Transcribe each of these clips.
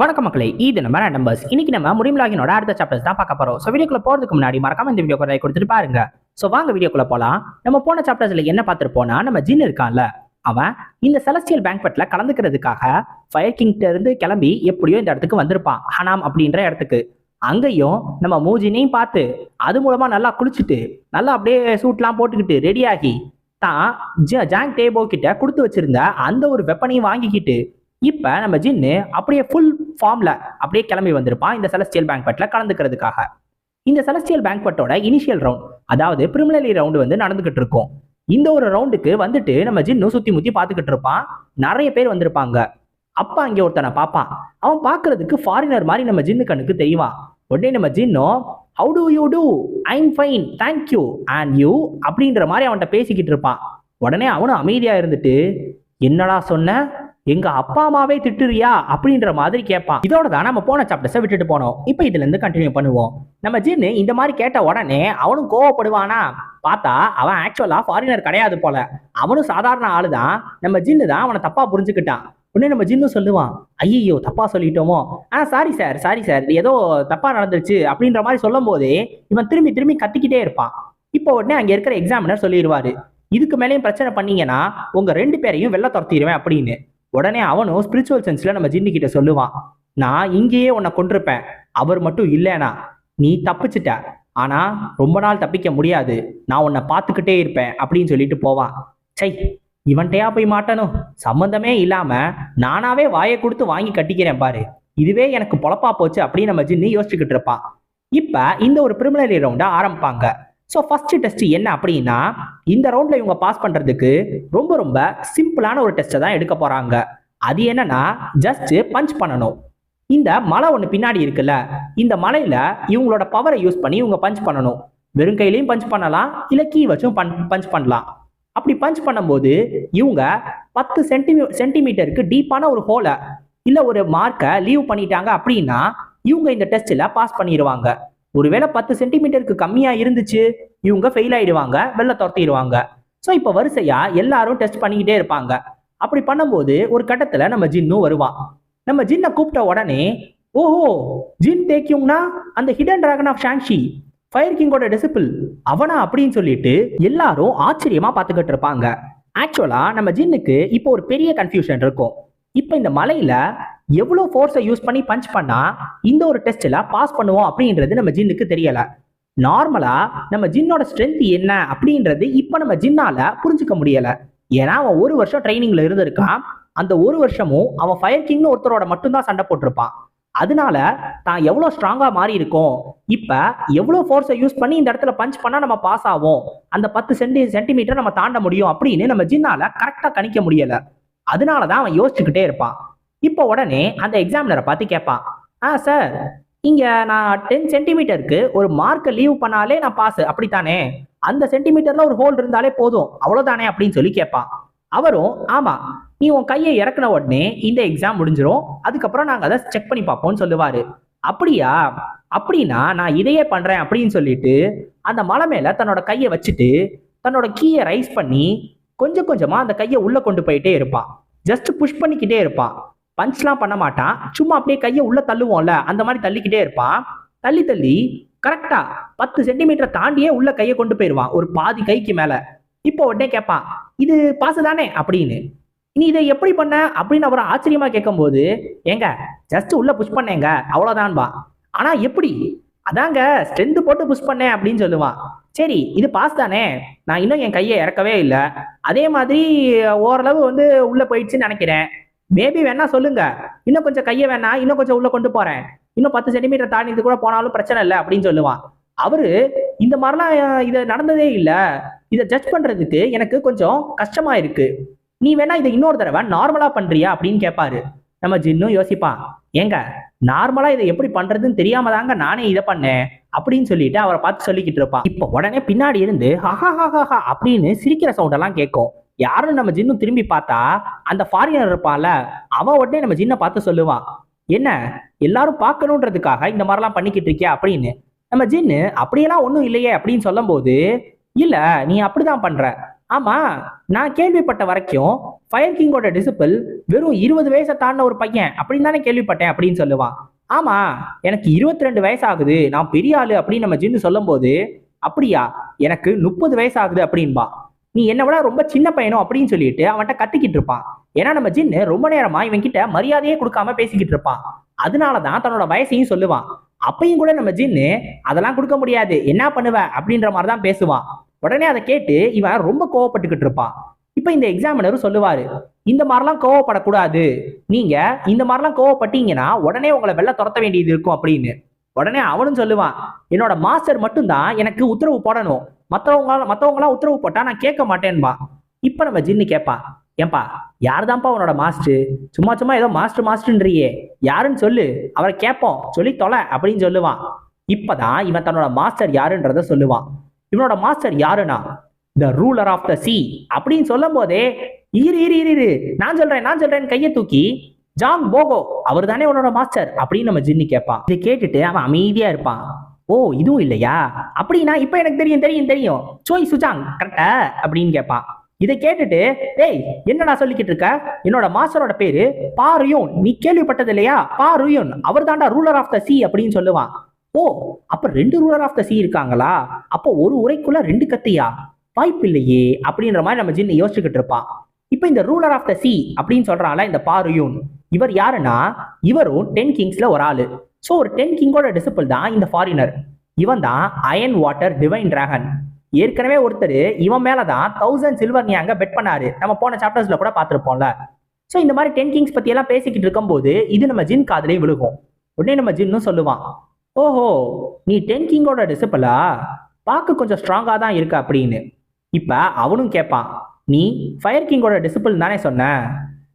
வணக்கம் மக்களே இது நம்ம நம்பர்ஸ் இன்னைக்கு நம்ம முடிமலாகினோட அடுத்த சாப்டர்ஸ் தான் பார்க்க போறோம். ஸோ வீடியோக்குள்ள போறதுக்கு முன்னாடி மறக்காம இந்த வீடியோ லைக் கொடுத்துட்டு பாருங்க. ஸோ வாங்க வீடியோக்குள்ள போலாம். நம்ம போன சாப்டர்ஸ்ல என்ன பார்த்துருப்போம்னா நம்ம ஜின் இருக்கான்ல அவன் இந்த செலஸ்டியல் பேங்க்வெட்ல கலந்துக்கிறதுக்காக ஃபயர் கிங்ல இருந்து கிளம்பி எப்படியோ இந்த இடத்துக்கு வந்திருப்பான் ஹனாம் அப்படின்ற இடத்துக்கு. அங்கேயும் நம்ம மூஜினையும் பார்த்து அது மூலமா நல்லா குளிச்சுட்டு நல்லா அப்படியே சூட்லாம் போட்டுக்கிட்டு ரெடியாகி தான் ஜாங் டேபோ கிட்ட கொடுத்து வச்சிருந்த அந்த ஒரு வெப்பனையும் வாங்கிக்கிட்டு இப்போ நம்ம ஜின்னு அப்படியே ஃபுல் ஃபார்மில் அப்படியே கிளம்பி வந்திருப்பான் இந்த செலஸ்டியல் பேங்க்வெட்ல கலந்துக்கிறதுக்காக. இந்த செலஸ்டியல் பேங்க்வெட்டோட இனிஷியல் ரவுண்ட் அதாவது பிரிமினலி ரவுண்டு வந்து நடந்துகிட்டு இருக்கும். இந்த ஒரு ரவுண்டுக்கு வந்துட்டு நம்ம ஜின்னு சுற்றி முற்றி பார்த்துக்கிட்டு இருப்பான். நிறைய பேர் வந்திருப்பாங்க. அப்பா அங்கே ஒருத்தனை பார்ப்பான். அவன் பார்க்கறதுக்கு ஃபாரினர் மாதிரி நம்ம ஜின்னு கண்ணுக்கு தெரியவான் உடனே நம்ம ஜின்னும் how do you do I'm fine thank you and you அப்படின்ற மாதிரி அவன்கிட்ட பேசிக்கிட்டு இருப்பான். உடனே அவனும் அமைதியாக இருந்துட்டு என்னடா சொன்ன? எங்க அப்பா அம்மாவே திட்டுறியா? அப்படின்ற மாதிரி கேட்பான். இதோட தான் நம்ம போன சாப்டர்ஸை விட்டுட்டு போனோம். இப்போ இதுல இருந்து கண்டினியூ பண்ணுவோம். நம்ம ஜின்னு இந்த மாதிரி கேட்ட உடனே அவனும் கோவப்படுவானா? பார்த்தா அவன் ஆக்சுவலா ஃபாரினர் கிடையாது போல. அவனும் சாதாரண ஆளு தான் நம்ம ஜின்னு தான் அவனை தப்பா புரிஞ்சுக்கிட்டான். உடனே நம்ம ஜின்னு சொல்லுவான் ஐயோ தப்பா சொல்லிட்டோமோ? ஆ சாரி சார் சாரி சார் ஏதோ தப்பா நடந்துருச்சு. அப்படின்ற மாதிரி சொல்லும் போதே இவன் திரும்பி திரும்பி கத்திக்கிட்டே இருப்பான். இப்போ உடனே அங்க இருக்கிற எக்ஸாமினர் சொல்லிடுவாரு இதுக்கு மேலேயும் பிரச்சனை பண்ணீங்கன்னா உங்க ரெண்டு பேரையும் வெளில துரத்திடுவேன் அப்படின்னு. உடனே அவனும் ஸ்பிரிச்சுவல் சென்ஸ்ல நம்ம ஜின்னு கிட்ட சொல்லுவான் நான் இங்கேயே உன்னை கொண்டிருப்பேன் அவர் மட்டும் இல்லைனா நீ தப்பிச்சிட்ட. ஆனா ரொம்ப நாள் தப்பிக்க முடியாது. நான் உன்னை பார்த்துக்கிட்டே இருப்பேன். அப்படின்னு சொல்லிட்டு போவான். சை இவன்கிட்டயா போய் மாட்டணும்? சம்மந்தமே இல்லாம நானாவே வாயை கொடுத்து வாங்கி கட்டிக்கிறேன் பாரு. இதுவே எனக்கு பொழப்பா போச்சு அப்படின்னு நம்ம ஜின்னு யோசிச்சுக்கிட்டு இருப்பான். இப்ப இந்த ஒரு பிரிமினரி ரவுண்டை ஆரம்பிப்பாங்க. ஸோ ஃபர்ஸ்ட் டெஸ்ட் என்ன அப்படின்னா இந்த ரவுண்ட்ல இவங்க பாஸ் பண்றதுக்கு ரொம்ப ரொம்ப சிம்பிளான ஒரு டெஸ்ட்டை தான் எடுக்க போறாங்க. அது என்னன்னா ஜஸ்ட் பஞ்ச் பண்ணணும். இந்த மலை ஒன்று பின்னாடி இருக்குல்ல இந்த மலையில இவங்களோட பவரை யூஸ் பண்ணி இவங்க பஞ்ச் பண்ணணும். வெறும் கையிலையும் பஞ்ச் பண்ணலாம் இல்லை கீ வச்சும் பஞ்ச் பஞ்ச் பண்ணலாம். அப்படி பஞ்ச் பண்ணும்போது இவங்க பத்து சென்டிமீ சென்டிமீட்டருக்கு டீப்பான ஒரு ஹோலை இல்லை ஒரு மார்க்கை லீவ் பண்ணிட்டாங்க அப்படின்னா இவங்க இந்த டெஸ்ட்டில் பாஸ் பண்ணிடுவாங்க ஒருவேளை பத்து சென்டிமீட்டருக்கு கம்மியாக இருந்துச்சு இவங்க ஃபெயில் ஆயிடுவாங்க வெளில துரத்திடுவாங்க. ஸோ இப்போ வரிசையா எல்லாரும் டெஸ்ட் பண்ணிக்கிட்டே இருப்பாங்க. அப்படி பண்ணும்போது ஒரு கட்டத்தில் நம்ம ஜின்னும் வருவான். நம்ம ஜின்னை கூப்பிட்ட உடனே ஓஹோ ஜின் தேக்கியும்னா அந்த hidden dragon of Shangshi fire king disciple அவனா? அப்படின்னு சொல்லிட்டு எல்லாரும் ஆச்சரியமா பார்த்துக்கிட்டு இருப்பாங்க. ஆக்சுவலா நம்ம ஜின்னுக்கு இப்போ ஒரு பெரிய கன்ஃபியூஷன் இருக்கும். இப்போ இந்த மலையில எவ்வளோ ஃபோர்ஸை யூஸ் பண்ணி பஞ்ச் பண்ணா இந்த ஒரு டெஸ்ட்ல பாஸ் பண்ணுவோம் அப்படின்றது நம்ம ஜின்னுக்கு தெரியல. நார்மலா நம்ம ஜின்னோட ஸ்ட்ரென்த் என்ன அப்படின்றது இப்போ நம்ம ஜின்னால புரிஞ்சுக்க முடியல. ஏன்னா அவன் ஒரு வருஷம் ட்ரைனிங்ல இருந்திருக்கான். அந்த ஒரு வருஷமும் அவன் ஃபயர் கிங்னு ஒருத்தரோட மட்டும்தான் சண்டை போட்டிருப்பான். அதனால தான் எவ்வளோ ஸ்ட்ராங்கா மாறி இருக்கும். இப்ப எவ்வளோ ஃபோர்ஸை யூஸ் பண்ணி இந்த இடத்துல பஞ்ச் பண்ணா நம்ம பாஸ் ஆகும் அந்த பத்து சென்டி சென்டிமீட்டர் நம்ம தாண்ட முடியும் அப்படின்னு நம்ம ஜின்னால கரெக்டா கணிக்க முடியல. அதனால தான் அவன் யோசிச்சுக்கிட்டே இருப்பான். இப்போ உடனே அந்த எக்ஸாமினரை பார்த்து கேட்பான் ஆ சார் இங்க நான் டென் சென்டிமீட்டருக்கு ஒரு மார்க்கை லீவ் பண்ணாலே நான் பாஸ் அப்படித்தானே? அந்த சென்டிமீட்டர்ல ஒரு ஹோல் இருந்தாலே போதும் அவ்வளவுதானே? அப்படின்னு சொல்லி கேட்பான். அவரும் ஆமா நீ உன் கையை இறக்குன உடனே இந்த எக்ஸாம் முடிஞ்சிரும் அதுக்கப்புறம் நாங்க அதை செக் பண்ணி பார்ப்போம்னு சொல்லுவாரு. அப்படியா? அப்படின்னா நான் இதையே பண்றேன் அப்படின்னு சொல்லிட்டு அந்த மலை மேல தன்னோட கையை வச்சுட்டு தன்னோட கீயை ரைஸ் பண்ணி கொஞ்சம் கொஞ்சமா அந்த கையை உள்ள கொண்டு போயிட்டே இருப்பான். ஜஸ்ட் புஷ் பண்ணிக்கிட்டே இருப்பான். பஞ்ச்லாம் பண்ண மாட்டான். சும்மா அப்படியே கையை உள்ள தள்ளுவோம்ல அந்த மாதிரி தள்ளிக்கிட்டே இருப்பான். தள்ளி தள்ளி கரெக்டா பத்து சென்டிமீட்டர் தாண்டியே உள்ள கையை கொண்டு போயிடுவான் ஒரு பாதி கைக்கு மேல. இப்போ உடனே கேட்பான் இது பாசு தானே? அப்படின்னு. நீ இதை எப்படி பண்ண? அப்படின்னு அவரை ஆச்சரியமா கேட்கும்போது ஏங்க ஜஸ்ட் உள்ள புஷ் பண்ணேங்க அவ்வளோதான்பா ஆனா எப்படி? அதாங்க ஸ்ட்ரென்த் போட்டு புஷ் பண்ணேன் அப்படின்னு சொல்லுவான். சரி இது பாஸ் தானே? நான் இன்னும் என் கையை இறக்கவே இல்லை. அதே மாதிரி ஓரளவு வந்து உள்ள போயிடுச்சுன்னு நினைக்கிறேன். மேபி வேணா சொல்லுங்க. இன்னும் கொஞ்சம் கையை வேணா இன்னும் கொஞ்சம் உள்ள கொண்டு போறேன். இன்னும் பத்து சென்டிமீட்டர் தாண்டி இது கூட போனாலும் பிரச்சனை இல்லை அப்படின்னு சொல்லுவான். அவரு இந்த மாதிரிலாம் இது நடந்ததே இல்லை. இதை ஜட்ஜ் பண்றதுக்கு எனக்கு கொஞ்சம் கஷ்டமா இருக்கு. நீ வேணா இதை இன்னொரு தடவை நார்மலா பண்றியா அப்படின்னு கேட்பாரு நம்ம ஜின்னும் யோசிப்பான். ஏங்க நார்மலா இதை எப்படி பண்றதுன்னு தெரியாம தாங்க நானே இதை பண்ணேன் அப்படின்னு சொல்லிட்டு அவரை பார்த்து சொல்லிக்கிட்டு இருப்பான். இப்போ உடனே பின்னாடி இருந்து ஹஹா ஹஹா அப்படின்னு சிரிக்கிற சவுண்ட் எல்லாம் கேட்கும். யாரும் நம்ம ஜின்னு திரும்பி பார்த்தா அந்த ஃபாரினர் இருப்பான்ல அவன் உடனே நம்ம ஜின்னை பார்த்து சொல்லுவான் என்ன எல்லாரும் பார்க்கணுன்றதுக்காக இந்த மாதிரிலாம் பண்ணிக்கிட்டு இருக்கியா? அப்படின்னு. நம்ம ஜின்னு அப்படியெல்லாம் ஒன்றும் இல்லையே அப்படின்னு சொல்லும்போது இல்ல நீ அப்படிதான் பண்ற. ஆமா நான் கேள்விப்பட்ட வரைக்கும் ஃபயர் கிங்கோட டிசிபிள் வெறும் இருபது வயசை தாண்டின ஒரு பையன் அப்படின்னு தானே கேள்விப்பட்டேன் அப்படின்னு சொல்லுவான். ஆமா எனக்கு இருபத்தி ரெண்டு வயசு ஆகுது நான் பெரிய ஆளு அப்படின்னு நம்ம ஜின்னு சொல்லும்போது அப்படியா எனக்கு முப்பது வயசு ஆகுது அப்படின்பா. நீ என்ன விட ரொம்ப சின்ன பையனோ அப்படின்னு சொல்லிட்டு அவன்கிட்ட கத்திக்கிட்டு இருப்பான். ஏன்னா நம்ம ஜின்னு ரொம்ப நேரமா இவன் கிட்ட மரியாதையே கொடுக்காம பேசிக்கிட்டு இருப்பான். அதனாலதான் தன்னோட வயசையும் சொல்லுவான். அப்பையும் கூட நம்ம ஜின்னு அதெல்லாம் கொடுக்க முடியாது. என்ன பண்ணுவ? அப்படின்ற மாதிரி தான் பேசுவான். உடனே அதை கேட்டு இவன் ரொம்ப கோவப்பட்டுக்கிட்டு இருப்பான். இப்போ இந்த எக்ஸாமினரும் சொல்லுவாரு இந்த மாதிரிலாம் கோவப்படக்கூடாது. நீங்க இந்த மாதிரிலாம் கோவப்பட்டீங்கன்னா உடனே உங்களை வெளில துரத்த வேண்டியது இருக்கும் அப்படின்னு. உடனே அவனும் சொல்லுவான் என்னோட மாஸ்டர் மட்டும்தான் எனக்கு உத்தரவு போடணும். மற்றவங்க மற்றவங்களாம் உத்தரவு போட்டா நான் கேட்க மாட்டேன்பா. இப்போ நம்ம ஜின்னு கேட்பான் ஏன்பா யார் தான்ப்பா உன்னோட மாஸ்டர் சும்மா சும்மா ஏதோ மாஸ்டர் மாஸ்டர்ன்றியே யாருன்னு சொல்லு அவரை கேட்போம் சொல்லி தொலை அப்படின்னு சொல்லுவான். இப்பதான் இவன் தன்னோட மாஸ்டர் யாருன்றத சொல்லுவான். இவனோட மாஸ்டர் யாருன்னா the ruler of the sea அப்படின்னு சொல்லும் போதே இரு இரு இரு இரு. நான் சொல்றேன் நான் சொல்றேன் கையை தூக்கி ஜாங் போகோ அவர் தானே உன்னோட மாஸ்டர் அப்படின்னு நம்ம ஜின்னி கேட்பான் இதை கேட்டுட்டு அவன் அமைதியா இருப்பான். ஓ இதுவும் இல்லையா? அப்படின்னா இப்போ எனக்கு தெரியும் தெரியும் தெரியும். சோய் சுஜாங் கரெக்டா அப்படின்னு கேட்பான் இதை கேட்டுட்டு டேய் என்னடா சொல்லிக்கிட்டு இருக்க? என்னோட மாஸ்டரோட பேரு பாருயோன் நீ கேள்விப்பட்டது இல்லையா? பாருயோன் அவர் தாண்டா ரூலர் ஆஃப் த சி அப்படின்னு சொல்லுவான். ஓ அப்ப ரெண்டு ரூலர் ஆஃப் த சி இருக்காங்களா? அப்போ ஒரு உரைக்குள்ள ரெண்டு கத்தியா? வாய்ப்பு இல்லையே அப்படின்ற மாதிரி நம்ம ஜின்னு யோசிச்சுக்கிட்டு இருப்பான் இப்போ இந்த ரூலர் ஆஃப் த சி அப்படின்னு சொல்றாங்களா இந்த பாருயூன் இவர் யாருன்னா இவரும் டென் கிங்ஸ்ல ஒரு ஆளு. ஸோ ஒரு டென் கிங்கோட டிசிபிள் தான் இந்த ஃபாரினர் இவன் தான் அயன் வாட்டர் டிவைன் டிராகன் ஏற்கனவே ஒருத்தர் இவன் மேலே தான் தௌசண்ட் சில்வர் நியாங்க பெட் பண்ணாரு. நம்ம போன சாப்டர்ஸில் கூட பார்த்துருப்போம்ல. ஸோ இந்த மாதிரி டென் கிங்ஸ் பற்றியெல்லாம் பேசிக்கிட்டு இருக்கும்போது இது நம்ம ஜின் காதலே விழுகும். உடனே நம்ம ஜின்னும் சொல்லுவான் ஓஹோ நீ டென் கிங்கோட டிசிபிளா பார்க்க கொஞ்சம் ஸ்ட்ராங்காக தான் இருக்க அப்படின்னு. இப்போ அவனும் கேட்பான் நீ ஃபயர் கிங்கோட டிசிப்பிள் தானே சொன்ன?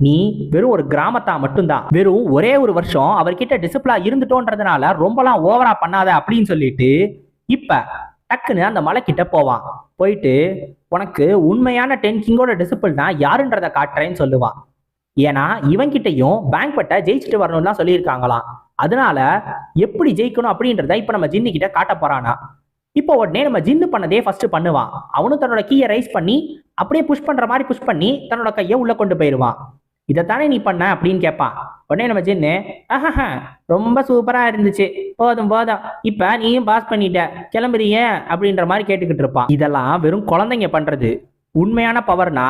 நீ வெறும் ஒரு கிராமத்தா மட்டும்தான் வெறும் ஒரே ஒரு வருஷம் அவர்கிட்ட டிசிப்ளா இருந்துட்டோன்றதுனால ரொம்பலாம் ஓவரா பண்ணாத அப்படின்னு சொல்லிட்டு இப்ப டக்குன்னு அந்த மலை கிட்ட போவான். போயிட்டு உனக்கு உண்மையான டென் கிங்கோட டிசிபிள் தான் காட்டுறேன்னு சொல்லுவான். ஏன்னா இவன்கிட்டயும் பேங்க்வெட்டை ஜெயிச்சுட்டு வரணும்னு தான் சொல்லியிருக்காங்களாம். அதனால எப்படி ஜெயிக்கணும் அப்படின்றத இப்ப நம்ம ஜின்னு கிட்ட காட்ட போறானா. இப்போ உடனே நம்ம ஜின்னு பண்ணதே ஃபர்ஸ்ட் பண்ணுவான். அவனும் தன்னோட கீயை ரைஸ் பண்ணி அப்படியே புஷ் பண்ற மாதிரி புஷ் பண்ணி தன்னோட கையை உள்ள கொண்டு போயிடுவான் இதைத்தானே நீ பண்ண அப்படின்னு கேட்பான் உடனே நம்ம ஜின்னு ஆஹா ரொம்ப சூப்பராக இருந்துச்சு. போதும் போதும். இப்போ நீயும் பாஸ் பண்ணிட்ட. கிளம்புறீங்க அப்படின்ற மாதிரி கேட்டுக்கிட்டு இருப்பான் இதெல்லாம் வெறும் குழந்தைங்க பண்ணுறது உண்மையான பவர்னா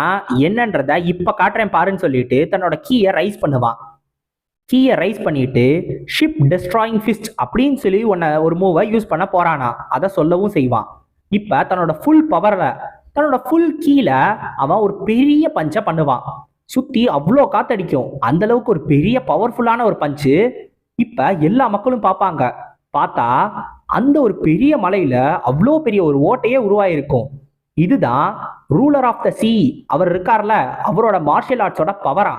என்னன்றத இப்போ காட்டுறேன் பாருன்னு சொல்லிட்டு தன்னோட கீயை ரைஸ் பண்ணுவான் கீயை ரைஸ் பண்ணிட்டு ஷிப் டெஸ்ட்ராயிங் ஃபிஸ்ட் அப்படின்னு சொல்லி உன்னை ஒரு மூவை யூஸ் பண்ண போறானா. அதை சொல்லவும் செய்வான் இப்போ தன்னோட ஃபுல் பவரில் தன்னோட ஃபுல் கீழே அவன் ஒரு பெரிய பஞ்சை பண்ணுவான் சுத்தி அவ்வளோ காத்தடிக்கும். அந்த அளவுக்கு ஒரு பெரிய பவர்ஃபுல்லான ஒரு பஞ்சு இப்ப எல்லா மக்களும் பார்ப்பாங்க பார்த்தா அந்த ஒரு பெரிய மலையில அவ்வளோ பெரிய ஒரு ஓட்டையே உருவாயிருக்கும். இதுதான் ரூலர் ஆஃப் த சி அவர் இருக்கார்ல அவரோட மார்ஷியல் ஆர்ட்ஸோட பவரா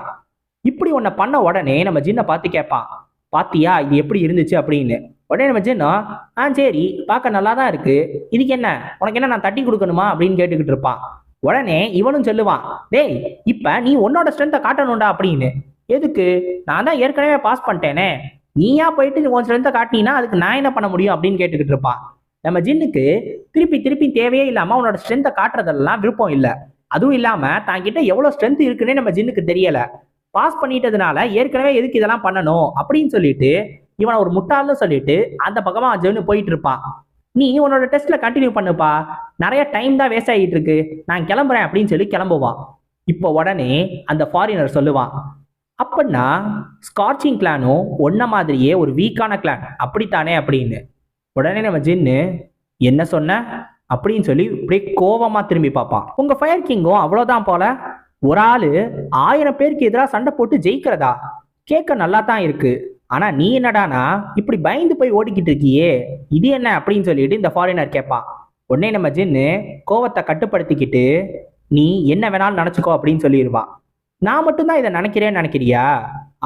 இப்படி ஒன்றை பண்ண உடனே நம்ம ஜின்னை பார்த்து கேட்பான் பாத்தியா இது எப்படி இருந்துச்சு அப்படின்னு. உடனே நம்ம ஜின்னா ஆ சரி பார்க்க நல்லா தான் இருக்கு. இதுக்கு என்ன? உனக்கு என்ன நான் தட்டி கொடுக்கணுமா? அப்படின்னு கேட்டுக்கிட்டு இருப்பான். உடனே இவனும் சொல்லுவான் டேய் இப்ப நீ உன்னோட ஸ்ட்ரென்த்தை காட்டணும்டா அப்படின்னு. எதுக்கு? நான் தான் ஏற்கனவே பாஸ் பண்ணிட்டேனே. நீயா போயிட்டு உன் ஸ்ட்ரென்த்தை காட்டினீங்கன்னா அதுக்கு நான் என்ன பண்ண முடியும்? அப்படின்னு கேட்டுக்கிட்டு இருப்பான். நம்ம ஜின்னுக்கு திருப்பி திருப்பி தேவையே இல்லாம உன்னோட ஸ்ட்ரென்த்தை காட்டுறதெல்லாம் விருப்பம் இல்லை. அதுவும் இல்லாம தான் கிட்ட எவ்வளவு ஸ்ட்ரென்த் இருக்குன்னே நம்ம ஜின்னுக்கு தெரியல. பாஸ் பண்ணிட்டதுனால ஏற்கனவே எதுக்கு இதெல்லாம் பண்ணணும்? அப்படின்னு சொல்லிட்டு இவனை ஒரு முட்டாள்னு சொல்லிட்டு அந்த பக்கமா ஜென்னு போயிட்டு இருப்பான். நீ உன்னோட டெஸ்ட்ல கண்டினியூ பண்ணுப்பா. நிறைய டைம் தான் வேஸ்ட் ஆகிட்டு இருக்கு. நான் கிளம்புறேன் அப்படின்னு சொல்லி கிளம்புவா. இப்போ உடனே அந்த ஃபாரினர் சொல்லுவான் அப்படின்னா ஸ்கார்ச்சிங் கிளானும் ஒன்ன மாதிரியே ஒரு வீக்கான கிளான் அப்படித்தானே? அப்படின்னு. உடனே நம்ம ஜின்னு என்ன சொன்ன? அப்படின்னு சொல்லி அப்படியே கோவமா திரும்பி பார்ப்பான் உங்க ஃபயர் கிங்கும் அவ்வளோதான் போல. ஒரு ஆளு ஆயிரம் பேருக்கு எதிராக சண்டை போட்டு ஜெயிக்கிறதா? கேட்க நல்லா தான் இருக்குது ஆனால் நீ என்னடானா இப்படி பயந்து போய் ஓடிக்கிட்டு இருக்கியே இது என்ன அப்படின்னு சொல்லிட்டு இந்த ஃபாரினர் கேட்பான் உடனே நம்ம ஜின்னு கோவத்தை கட்டுப்படுத்திக்கிட்டு நீ என்ன வேணாலும் நினச்சிக்கோ அப்படின்னு சொல்லிடுவான் நான் மட்டும்தான் இதை நினைக்கிறேன்னு நினைக்கிறியா?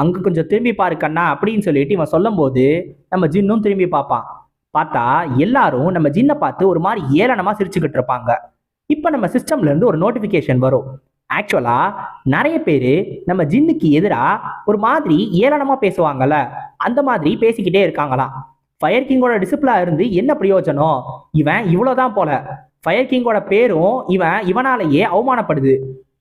அங்கே கொஞ்சம் திரும்பி பாரு கண்ணா அப்படின்னு சொல்லிட்டு இவன் சொல்லும்போது நம்ம ஜின்னும் திரும்பி பார்ப்பான் பார்த்தா எல்லாரும் நம்ம ஜின்னை பார்த்து ஒரு மாதிரி ஏளனமாக சிரிச்சுக்கிட்டு இருப்பாங்க. இப்போ நம்ம சிஸ்டம்லேருந்து ஒரு நோட்டிஃபிகேஷன் வரும். ஆக்சுவலா நிறைய பேர் நம்ம ஜின்னுக்கு எதிராக ஒரு மாதிரி ஏளனமாக பேசுவாங்கல்ல. அந்த மாதிரி பேசிக்கிட்டே இருக்காங்களாம். ஃபயர் கிங்கோட டிசிப்ளா இருந்து என்ன பிரயோஜனம்? இவன் இவ்வளோதான் போல. ஃபயர் கிங்கோட பேரும் இவன் இவனாலேயே அவமானப்படுது.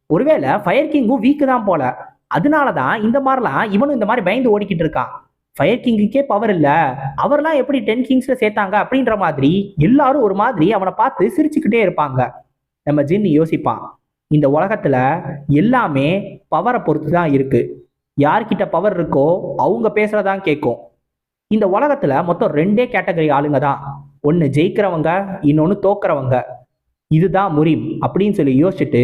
ஒருவேளை ஃபயர் கிங்கும் வீக்கு தான் போல. அதனால தான் இந்த மாதிரிலாம் இவனும் இந்த மாதிரி பயந்து ஓடிக்கிட்டு இருக்கான். ஃபயர் கிங்குக்கே பவர் இல்லை. அவர்லாம் எப்படி டென் கிங்ஸ்ல சேர்த்தாங்க அப்படின்ற மாதிரி எல்லாரும் ஒரு மாதிரி அவனை பார்த்து சிரிச்சுக்கிட்டே இருப்பாங்க. நம்ம ஜின்னு யோசிப்பான். இந்த உலகத்துல எல்லாமே பவரை பொறுத்து தான் இருக்கு. யார்கிட்ட பவர் இருக்கோ அவங்க பேசுறதான் கேட்கும் இந்த உலகத்துல மொத்தம் ரெண்டே கேட்டகரி ஆளுங்க தான். ஒன்று ஜெயிக்கிறவங்க இன்னொன்னு தோக்குறவங்க. இதுதான் முறிம் அப்படின்னு சொல்லி யோசிச்சுட்டு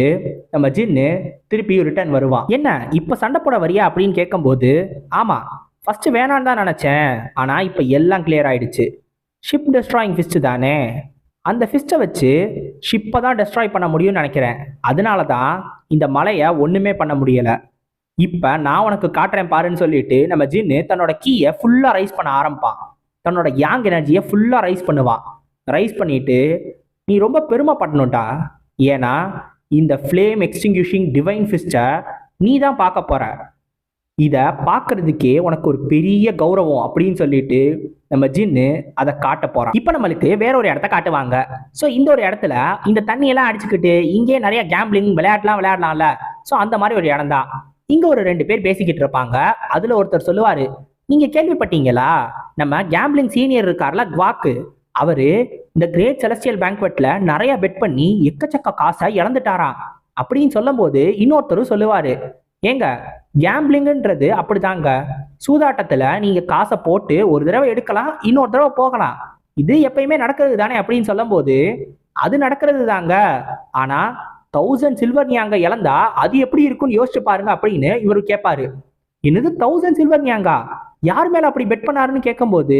நம்ம ஜின்னு திருப்பியும் ரிட்டர்ன் வருவான். என்ன இப்ப சண்டை போட வரியா அப்படின்னு கேட்கும்போது ஆமா ஃபர்ஸ்ட் வேணான்னு தான் நினைச்சேன். ஆனா இப்ப எல்லாம் கிளியர் ஆயிடுச்சு. ஷிப் டெஸ்ட்ராயிங் ஃபிஸ்ட் தானே. அந்த ஃபிஸ்ட்டை வச்சு ஷிப்பை தான் டெஸ்ட்ராய் பண்ண முடியும்னு நினைக்கிறேன். அதனால தான் இந்த மலையை ஒன்றுமே பண்ண முடியலை. இப்போ நான் உனக்கு காட்டுறேன் பாருன்னு சொல்லிட்டு நம்ம ஜின்னு தன்னோட கீயை ஃபுல்லாக ரைஸ் பண்ண ஆரம்பிப்பான். தன்னோட யாங் எனர்ஜியை ஃபுல்லாக ரைஸ் பண்ணுவான். ரைஸ் பண்ணிட்டு நீ ரொம்ப பெருமைப்படணும்டா. ஏன்னா இந்த ஃப்ளேம் எக்ஸ்டிங்யூஷிங் டிவைன் ஃபிஸ்ட்டை நீ தான் பார்க்க போகிற இதை பார்க்கறதுக்கே உனக்கு ஒரு பெரிய கௌரவம் அப்படின்னு சொல்லிட்டு நம்ம ஜின்னு அதை காட்ட போறோம் இப்போ நம்மளுக்கு வேற ஒரு இடத்த காட்டுவாங்க. ஸோ இந்த ஒரு இடத்துல இந்த தண்ணியெல்லாம் அடிச்சுக்கிட்டு இங்கே நிறைய கேம்பிளிங் விளையாடலாம் விளையாடலாம்ல. ஸோ அந்த மாதிரி ஒரு இடம் தான். இங்க ஒரு ரெண்டு பேர் பேசிக்கிட்டு இருப்பாங்க. அதுல ஒருத்தர் சொல்லுவாரு நீங்க கேள்விப்பட்டீங்களா? நம்ம கேம்பிளிங் சீனியர் இருக்கார்ல குவாக்கு அவரு இந்த கிரேட் செலஸ்டியல் பேங்க்வெட்ல நிறைய பெட் பண்ணி எக்கச்சக்க காசை இழந்துட்டாராம். அப்படின்னு சொல்லும்போது இன்னொருத்தரும் சொல்லுவாரு ஏங்க கேம்பிளிங்குன்றது அப்படிதாங்க. சூதாட்டத்தில் நீங்கள் காசை போட்டு ஒரு தடவை எடுக்கலாம் இன்னொரு தடவை போகலாம். இது எப்பயுமே நடக்கிறது தானே அப்படின்னு சொல்லும்போது அது நடக்கிறது தாங்க. ஆனால் தௌசண்ட் சில்வர் ஞாங்க இழந்தா அது எப்படி இருக்கும்னு யோசிச்சு பாருங்க அப்படின்னு இவர் கேட்பாரு என்னது தௌசண்ட் சில்வர் ஞாங்கா யார் மேல அப்படி பெட் பண்ணாருன்னு கேட்கும்போது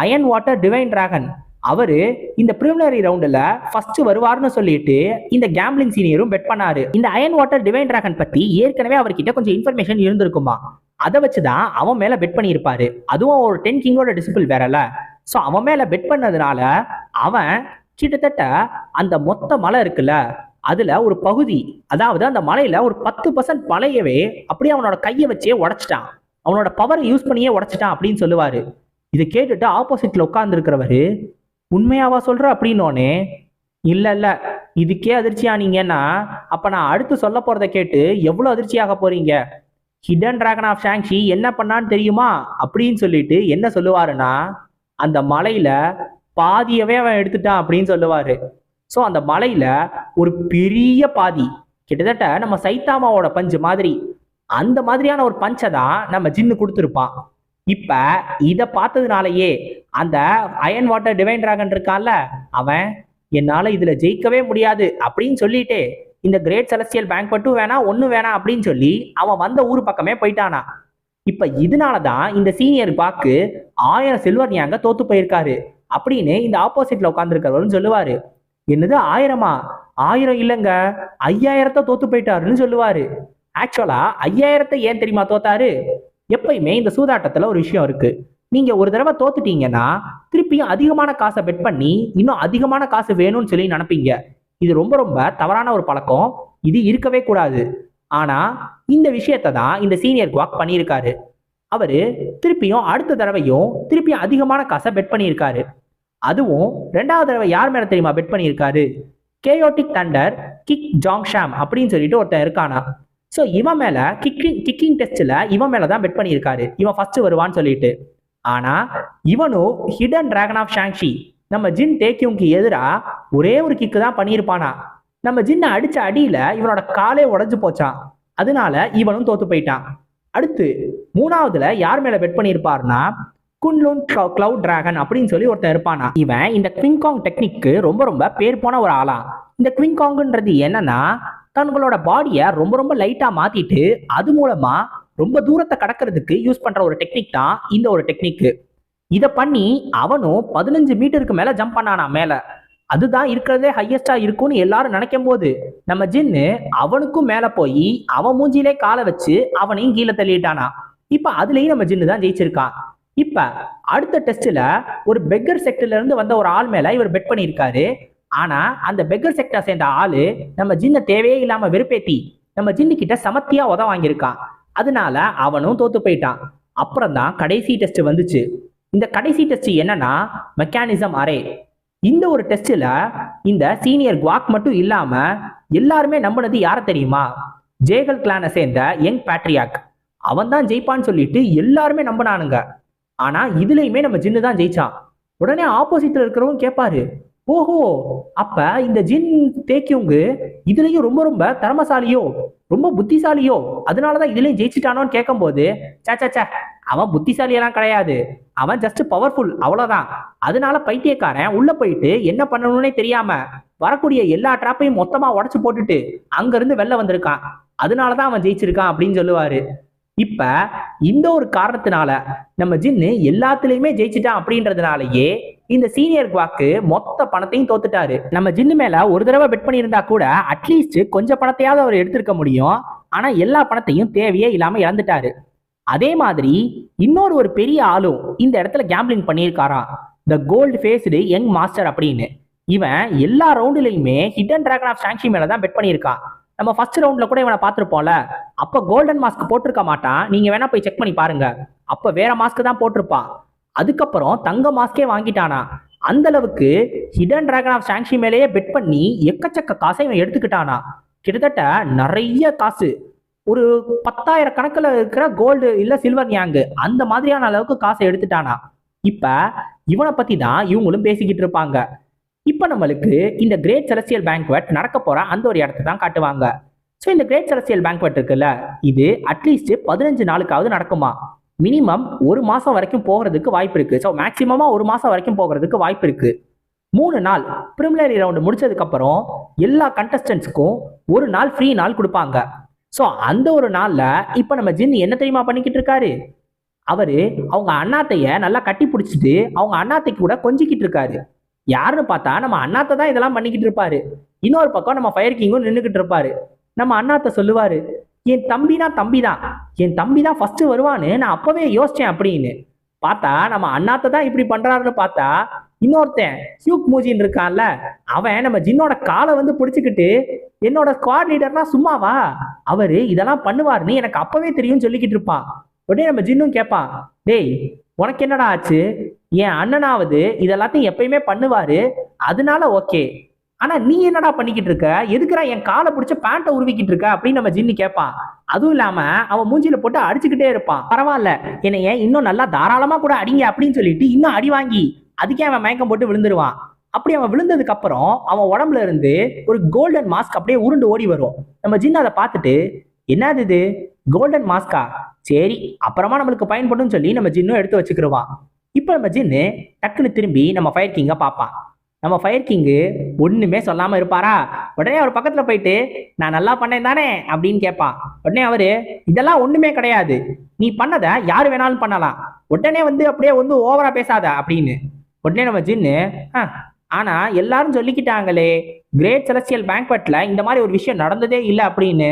அயன் வாட்டர் டிவைன் டிராகன் அவரு இந்த ப்ரிலிமினரி ரவுண்டில் ஃபர்ஸ்ட் வருவார்னு சொல்லிட்டு இந்த கேம்பிளிங் சீனியரும் பெட் பண்ணாரு. இந்த அயன் வாட்டர் டிவைன் டிராகன் பத்தி ஏற்கனவே அவர்கிட்ட கொஞ்சம் இன்ஃபர்மேஷன் இருந்திருக்குமா? அதை வச்சுதான் அவன் மேல பெட் பண்ணியிருப்பாரு. அதுவும் ஒரு டென் கிங்கோட டிசிபிள் வேறல ஸோ அவன் மேல பெட் பண்ணதுனால அவன் கிட்டத்தட்ட அந்த மொத்த மலை இருக்குல்ல அதுல ஒரு பகுதி அதாவது அந்த மலையில ஒரு பத்து பர்சன்ட் மலையவே அப்படியே அவனோட கையை வச்சே உடச்சிட்டான். அவனோட பவரை யூஸ் பண்ணியே உடைச்சிட்டான் அப்படின்னு சொல்லுவாரு. இதை கேட்டுட்டு ஆப்போசிட்ல உட்கார்ந்து இருக்கிறவரு உண்மையாவா சொல்ற? அப்படின்னோனே இல்ல இல்ல. இதுக்கே அதிர்ச்சியானீங்கன்னா அப்ப நான் அடுத்து சொல்ல போறதை கேட்டு எவ்வளவு அதிர்ச்சியாக போறீங்க? ஹிடன் டிராகன் ஆஃப் ஷாங்ஷி என்ன பண்ணான்னு தெரியுமா? அப்படின்னு சொல்லிட்டு என்ன சொல்லுவாருன்னா அந்த மலையில பாதியவே அவன் எடுத்துட்டான் அப்படின்னு சொல்லுவாரு. ஸோ அந்த மலையில ஒரு பெரிய பாதி கிட்டத்தட்ட நம்ம சைத்தாமாவோட பஞ்சு மாதிரி அந்த மாதிரியான ஒரு பஞ்சை தான் நம்ம ஜின்னு கொடுத்துருப்பான். இப்ப இதை பார்த்ததுனாலயே அந்த அயன் வாட்டர் டிவைன் டிராகன் இருக்கான்ல அவன் என்னால இதுல ஜெயிக்கவே முடியாது அப்படின்னு சொல்லிட்டு இந்த கிரேட் செலஸ்டியல் பேங்க் மட்டும் வேணாம் ஒன்றும் வேணாம் அப்படின்னு சொல்லி அவன் வந்த ஊர் பக்கமே போயிட்டானா. இப்ப இதனால தான் இந்த சீனியர் பாக்கு ஆயிரம் சில்வர் ஞாங்க தோத்து போயிருக்காரு அப்படின்னு இந்த ஆப்போசிட்ல உட்காந்துருக்கிறவரும் சொல்லுவாரு. என்னது ஆயிரமா? ஆயிரம் இல்லைங்க ஐயாயிரத்தை தோத்து போயிட்டாருன்னு சொல்லுவாரு. ஆக்சுவலா ஐயாயிரத்தை ஏன் தெரியுமா தோத்தாரு? எப்பயுமே இந்த சூதாட்டத்துல ஒரு விஷயம் இருக்கு. நீங்க ஒரு தடவை தோத்துட்டீங்கன்னா திருப்பியும் அதிகமான காசை பெட் பண்ணி இன்னும் அதிகமான காசு வேணும்னு சொல்லி நினைப்பீங்க. இது ரொம்ப ரொம்ப தவறான ஒரு பழக்கம். இது இருக்கவே கூடாது. ஆனா இந்த விஷயத்தை தான் இந்த சீனியர் குவாக் பண்ணியிருக்காரு. அவரு திருப்பியும் அடுத்த தடவையும் திருப்பியும் அதிகமான காசை பெட் பண்ணியிருக்காரு. அதுவும் ரெண்டாவது தடவை யார் மேல தெரியுமா பெட் பண்ணியிருக்காரு? Chaotic thunder kick Zhang Sham அப்படின்னு சொல்லிட்டு ஒருத்தன் இருக்கானா. ஸோ இவன் மேல கிக்கிங் கிக்கிங் டெஸ்ட்ல இவன் மேல தான் பெட் பண்ணியிருக்காரு. இவன் ஃபர்ஸ்ட் வருவான்னு சொல்லிட்டு. ஆனா இவனும் ஹிடன் டிராகன் ஆஃப் ஷாங்ஷி நம்ம ஜின் டேக்கியூங்க்கு எதிரா ஒரே ஒரு கிக்கு தான் பண்ணியிருப்பானா? நம்ம ஜின்னை அடிச்ச அடியில இவனோட காலே உடஞ்சு போச்சான் அதனால இவனும் தோத்து போயிட்டான். அடுத்து மூணாவதுல யார் மேல பெட் பண்ணியிருப்பாருன்னா குன்லூன் கிளவுட் டிராகன் அப்படின்னு சொல்லி ஒருத்தன் இருப்பானா? இவன் இந்த குவிங்காங் டெக்னிக்கு ரொம்ப ரொம்ப பேர் போன ஒரு ஆளா? இந்த குவிங்காங்ன்றது என்னன்னா தங்களோட பாடியை ரொம்ப ரொம்ப லைட்டா மாத்திட்டு அது மூலமா ரொம்ப தூரத்தை கடக்கிறதுக்கு யூஸ் பண்ற ஒரு டெக்னிக் தான் இந்த ஒரு டெக்னிக்கு இதை பண்ணி அவனும் பதினஞ்சு மீட்டருக்கு மேல ஜம்ப் பண்ணானா மேல. அதுதான் இருக்கிறதே ஹையஸ்டா இருக்கும்னு எல்லாரும் நினைக்கும் போது நம்ம ஜின்னு அவனுக்கும் மேல போய் அவன் மூஞ்சிலே காலை வச்சு அவனையும் கீழே தள்ளிட்டானா. இப்ப அதுலயும் நம்ம ஜின்னு தான் ஜெயிச்சிருக்கான். இப்ப அடுத்த டெஸ்ட்ல ஒரு பெக்கர் செக்டர்ல இருந்து வந்த ஒரு ஆள் மேல இவர் பெட் பண்ணியிருக்காரு. ஆனா அந்த பெக்கர் செக்டர் சேர்ந்த ஆளு நம்ம ஜின்னை தேவையே இல்லாம வெறுப்பேத்தி நம்ம ஜின்னு கிட்ட சமத்தியா உத வாங்கியிருக்கான். அதனால அவனும் தோத்து போயிட்டான். அப்புறம் தான் கடைசி டெஸ்ட் வந்துச்சு. இந்த கடைசி டெஸ்ட் என்னன்னா மெக்கானிசம் அரே இந்த ஒரு டெஸ்ட்ல இந்த சீனியர் குவாக் மட்டும் இல்லாம எல்லாருமே நம்பினது யார தெரியுமா? ஜேகல் கிளானை சேர்ந்த யங் பேட்ரியாக் அவன் தான் ஜெயிப்பான்னு சொல்லிட்டு எல்லாருமே நம்பினானுங்க. ஆனா இதுலயுமே நம்ம ஜின்னு தான் ஜெயிச்சான். உடனே ஆப்போசிட்ல இருக்கிறவங்க கேட்பாரு ஓஹோ அப்ப இந்த ஜின் தேக்கியோங்கு இதுலயும் ரொம்ப ரொம்ப திறமசாலியோ ரொம்ப புத்திசாலியோ அதனாலதான் இதுலயும் ஜெயிச்சுட்டானோன்னு கேட்கும் போது சே, அவன் புத்திசாலியெல்லாம் கிடையாது. அவன் ஜஸ்ட் பவர்ஃபுல் அவ்வளவுதான். அதனால பைத்தியக்காரன் உள்ள போயிட்டு என்ன பண்ணணும்னே தெரியாம வரக்கூடிய எல்லா ட்ராப்பையும் மொத்தமா உடச்சு போட்டுட்டு அங்க இருந்து வெளில வந்திருக்கான். அதனாலதான் அவன் ஜெயிச்சிருக்கான் அப்படின்னு சொல்லுவாரு. இப்ப இந்த ஒரு காரணத்தினால நம்ம ஜின்னு எல்லாத்துலயுமே ஜெயிச்சிட்டான் அப்படின்றதுனாலயே இந்த சீனியர் குவாக்கு மொத்த பணத்தையும் தோத்துட்டாரு. நம்ம ஜின்னு மேல ஒரு தடவை பெட் பண்ணியிருந்தா கூட அட்லீஸ்ட் கொஞ்சம் பணத்தையாவது அவர் எடுத்திருக்க முடியும். ஆனா எல்லா பணத்தையும் தேவையே இல்லாம இழந்துட்டாரு அதே மாதிரி இன்னொரு ஒரு பெரிய ஆளும் இந்த இடத்துல gambling பண்ணியிருக்காராம். The cold faced young master அப்படின்னு. இவன் எல்லா ரவுண்டுலையுமே ஹிடன் டிராகன் ஆஃப் சாங்ஷி மேல தான் பெட் பண்ணியிருக்கான். நம்ம ஃபர்ஸ்ட் ரவுண்ட்ல கூட இவனை பார்த்துருப்போம்ல. அப்ப கோல்டன் மாஸ்க் போட்டிருக்க மாட்டான். நீங்க வேணா போய் செக் பண்ணி பாருங்க. அப்ப வேற மாஸ்க் தான் போட்டிருப்பான் அதுக்கப்புறம் தங்க மாஸ்கே வாங்கிட்டானா. அந்த அளவுக்கு ஹிடன் டிராகன் ஆஃப் சாங்ஷி மேலேயே பெட் பண்ணி எக்கச்சக்க காசை இவன் எடுத்துக்கிட்டானா. கிட்டத்தட்ட நிறைய காசு. ஒரு பத்தாயிர கணக்கில் இருக்கிற கோல்டு இல்லை சில்வர் ஞாங்கு அந்த மாதிரியான அளவுக்கு காசை எடுத்துட்டானா. இப்போ இவனை பற்றி தான் இவங்களும் பேசிக்கிட்டு இருப்பாங்க. இப்போ நம்மளுக்கு இந்த கிரேட் செலஸ்டியல் பேங்க்வெட் நடக்க போகிற அந்த ஒரு இடத்த தான் காட்டுவாங்க. ஸோ இந்த கிரேட் செலஸ்டியல் பேங்க்வெட் இருக்குல்ல இது அட்லீஸ்ட் பதினஞ்சு நாளுக்காவது நடக்குமா? மினிமம் ஒரு மாசம் வரைக்கும் போகிறதுக்கு வாய்ப்பு இருக்கு. ஸோ மேக்சிமமா ஒரு மாசம் வரைக்கும் போகிறதுக்கு வாய்ப்பு இருக்கு. மூணு நாள் ப்ரிமிலரி ரவுண்டு முடிச்சதுக்கப்புறம் எல்லா கண்டஸ்டன்ஸுக்கும் ஒரு நாள் ஃப்ரீ நாள் கொடுப்பாங்க. ஸோ அந்த ஒரு நாளில் இப்போ நம்ம ஜின் என்ன தெரியுமா பண்ணிக்கிட்டு இருக்காரு? அவர் அவங்க அண்ணாத்தைய நல்லா கட்டி பிடிச்சிட்டு அவங்க அண்ணாத்தை கூட கொஞ்சிக்கிட்டு இருக்காரு. யாருன்னு பார்த்தா நம்ம அண்ணாத்தை தான் இதெல்லாம் பண்ணிக்கிட்டு இருப்பாரு. இன்னொரு பக்கம் நம்ம ஃபயர் கிங்கும் நின்றுக்கிட்டு இருப்பாரு. நம்ம அண்ணாத்த சொல்லுவாரு என் தம்பினா தம்பி தான் என் தம்பி தான் ஃபர்ஸ்ட் வருவான்னு நான் அப்பவே யோசிச்சேன் அப்படின்னு. பார்த்தா நம்ம அண்ணாத்த தான் இப்படி பண்றாருன்னு பார்த்தா இன்னொருத்தன் ஹியூக் மூஜின் இருக்கான்ல அவன் நம்ம ஜின்னோட காலை வந்து பிடிச்சிக்கிட்டு என்னோட ஸ்குவாட் லீடர்னா சும்மாவா? அவரு இதெல்லாம் பண்ணுவாருன்னு எனக்கு அப்பவே தெரியும்னு சொல்லிக்கிட்டு இருப்பான் உடனே நம்ம ஜின்னும் கேட்பான் டேய் உனக்கு என்னடா ஆச்சு? என் அண்ணனாவது இதெல்லாத்தையும் எப்பயுமே பண்ணுவாரு அதனால ஓகே ஆனா நீ என்னடா பண்ணிக்கிட்டு இருக்க? எதுக்குறா என் காலை பிடிச்ச பேண்ட்டை உருவிக்கிட்டு இருக்க? அப்படின்னு நம்ம ஜின்னு கேட்பான். அதுவும் இல்லாம அவன் மூஞ்சியில போட்டு அடிச்சுக்கிட்டே இருப்பான். பரவாயில்ல. என்னைய இன்னும் நல்லா தாராளமா கூட அடிங்க அப்படின்னு சொல்லிட்டு இன்னும் அடி வாங்கி அதுக்கே அவன் மயக்கம் போட்டு விழுந்துருவான். அப்படி அவன் விழுந்ததுக்கு அப்புறம் அவன் உடம்புல இருந்து ஒரு கோல்டன் மாஸ்க் அப்படியே உருண்டு ஓடி வரும். நம்ம ஜின் அதை பார்த்துட்டு என்னது இது? கோல்டன் மாஸ்கா சரி அப்புறமா நம்மளுக்கு பயன்படும் சொல்லி நம்ம ஜின்னும் எடுத்து வச்சுக்கிடுவான் இப்போ நம்ம ஜின்னு டக்குன்னு திரும்பி நம்ம ஃபயர் கிங்கை பார்ப்பான். நம்ம ஃபயர் கிங்கு ஒன்றுமே சொல்லாமல் இருப்பாரா? உடனே அவர் பக்கத்தில் போயிட்டு நான் நல்லா பண்ணேன் தானே? அப்படின்னு கேட்பான் உடனே அவர் இதெல்லாம் ஒன்றுமே கிடையாது. நீ பண்ணதை யார் வேணாலும் பண்ணலாம். உடனே வந்து அப்படியே வந்து ஓவரா பேசாத அப்படின்னு. உடனே நம்ம ஜின்னு "ஆ, ஆனால் எல்லாரும் சொல்லிக்கிட்டாங்களே கிரேட் செலஸ்டியல் பேங்க்வெட்டில் இந்த மாதிரி ஒரு விஷயம் நடந்ததே இல்லை அப்படின்னு.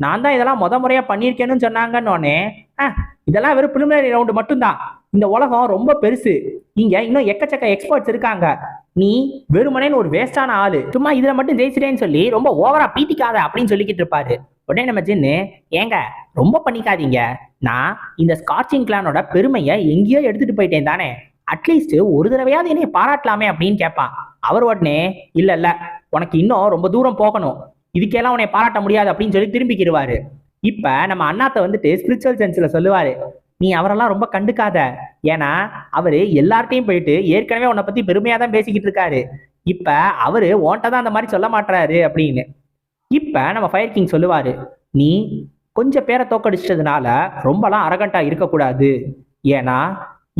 நான் தான் இதெல்லாம் முத முறையாக பண்ணியிருக்கேன்னு சொன்னாங்கன்னொடனே "ஆ, இதெல்லாம் வெறும் preliminary ரவுண்டு மட்டும்தான். இந்த உலகம் ரொம்ப பெருசு. இங்க இன்னும் எக்கச்சக்க எக்ஸ்பர்ட்ஸ் இருக்காங்க. நீ வெறுமனேன்னு ஒரு வேஸ்டான ஆளு. சும்மா இதுல மட்டும் ஜெயிச்சிட்டேன்னு சொல்லி ரொம்ப ஓவரா பீத்திக்காத அப்படின்னு சொல்லிக்கிட்டு இருப்பாரு. உடனே நம்ம ஜின்னு ஏங்க ரொம்ப பண்ணிக்காதீங்க. நான் இந்த ஸ்காட்சிங் கிளானோட பெருமையை எங்கேயோ எடுத்துட்டு போயிட்டேன் தானே. அட்லீஸ்ட் ஒரு தடவையாவது என்னை பாராட்டலாமே அப்படின்னு கேட்பான் அவர் உடனே இல்ல இல்ல உனக்கு இன்னும் ரொம்ப தூரம் போகணும். இதுக்கெல்லாம் உன்னை பாராட்ட முடியாது அப்படின்னு சொல்லி திரும்பிக்கிடுவாரு இப்ப நம்ம அண்ணாத்த வந்துட்டு ஸ்பிரிச்சுவல் சென்ஸ்ல சொல்லுவாரு. நீ அவரெல்லாம் ரொம்ப கண்டுக்காத. ஏன்னா அவரு எல்லார்ட்டையும் போயிட்டு ஏற்கனவே உன்னை பத்தி பெருமையா தான் பேசிக்கிட்டு இருக்காரு. இப்ப அவரு உன்கிட்ட தான் அந்த மாதிரி சொல்ல மாட்டாரு அப்படின்னு. இப்ப நம்ம ஃபயர் கிங் சொல்லுவாரு நீ கொஞ்சம் பேரை தோக்கடிச்சதுனால ரொம்பலாம் அரகண்டா இருக்கக்கூடாது. ஏன்னா